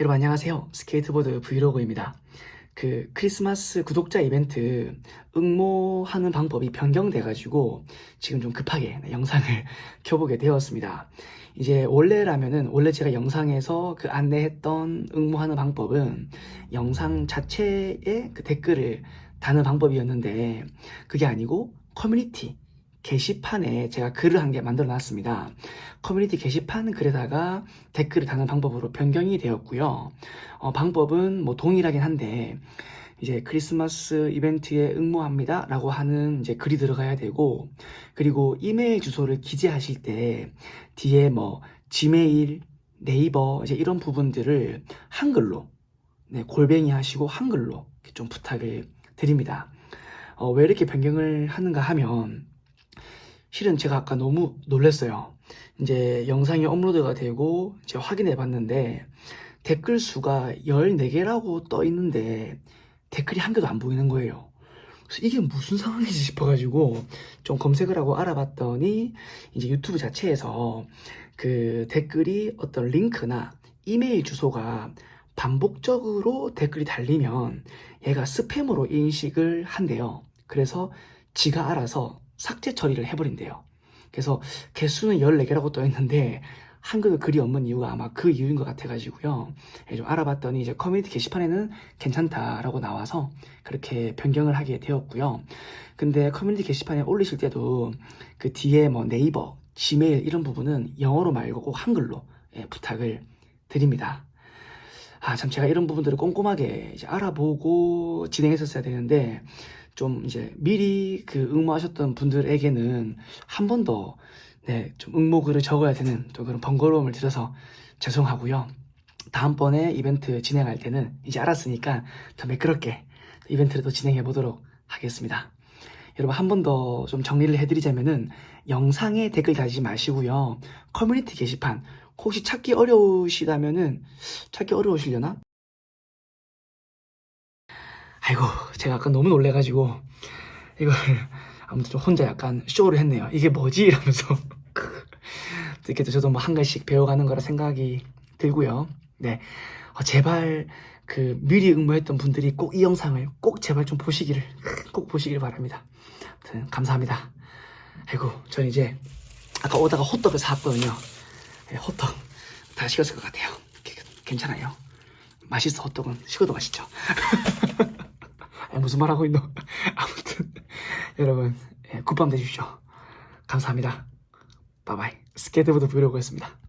여러분 안녕하세요. 스케이트보드 브이로그입니다. 그 크리스마스 구독자 이벤트 응모하는 방법이 변경돼가지고 지금 좀 급하게 네, 영상을 켜보게 되었습니다. 이제 원래라면은 원래 제가 영상에서 그 안내했던 응모하는 방법은 영상 자체에 그 댓글을 다는 방법이었는데 그게 아니고 커뮤니티 게시판에 제가 글을 한 개 만들어 놨습니다. 커뮤니티 게시판 글에다가 댓글을 다는 방법으로 변경이 되었고요. 어, 방법은 뭐 동일하긴 한데 이제 크리스마스 이벤트에 응모합니다 라고 하는 이제 글이 들어가야 되고 그리고 이메일 주소를 기재하실 때 뒤에 뭐 지메일, 네이버 이제 이런 부분들을 한글로 네, 골뱅이 하시고 한글로 좀 부탁을 드립니다. 어, 왜 이렇게 변경을 하는가 하면 실은 제가 아까 너무 놀랐어요. 이제 영상이 업로드가 되고 이제 확인해 봤는데 댓글 수가 14개라고 떠 있는데 댓글이 한 개도 안 보이는 거예요. 그래서 이게 무슨 상황이지 싶어가지고 좀 검색을 하고 알아봤더니 이제 유튜브 자체에서 그 댓글이 어떤 링크나 이메일 주소가 반복적으로 댓글이 달리면 얘가 스팸으로 인식을 한대요. 그래서 지가 알아서 삭제 처리를 해버린대요. 그래서 개수는 14개라고 떠 있는데 한글로 글이 없는 이유가 아마 그 이유인 것 같아가지고요. 예, 좀 알아봤더니 이제 커뮤니티 게시판에는 괜찮다라고 나와서 그렇게 변경을 하게 되었고요. 근데 커뮤니티 게시판에 올리실 때도 그 뒤에 뭐 네이버, 지메일 이런 부분은 영어로 말고 꼭 한글로 예, 부탁을 드립니다. 아, 참 제가 이런 부분들을 꼼꼼하게 알아보고 진행했었어야 되는데 좀 이제 미리 그 응모하셨던 분들에게는 한 번 더 네, 좀 응모 글을 적어야 되는 또 그런 번거로움을 드려서 죄송하고요. 다음번에 이벤트 진행할 때는 이제 알았으니까 더 매끄럽게 이벤트를 또 진행해 보도록 하겠습니다. 여러분 한 번 더 좀 정리를 해드리자면은 영상에 댓글 달지 마시고요. 커뮤니티 게시판 혹시 찾기 어려우시다면은 찾기 어려우시려나? 아이고 제가 아까 너무 놀래가지고 이걸 아무튼 좀 혼자 약간 쇼를 했네요. 이게 뭐지? 이러면서 이렇게 저도 뭐 한 가지씩 배워가는 거라 생각이 들고요. 네, 어, 제발 그 미리 응모했던 분들이 꼭 이 영상을 꼭 제발 좀 보시기를 꼭 보시기를 바랍니다. 아무튼 감사합니다. 아이고 전 이제 아까 오다가 호떡을 사왔거든요. 네, 호떡 다 식었을 것 같아요. 괜찮아요. 맛있어 호떡은 식어도 맛있죠. 아, 무슨 말 하고 있노? 아무튼 여러분 예, 굿밤 되십시오. 감사합니다. 바이바이. 스케이트보드 브이로그였습니다.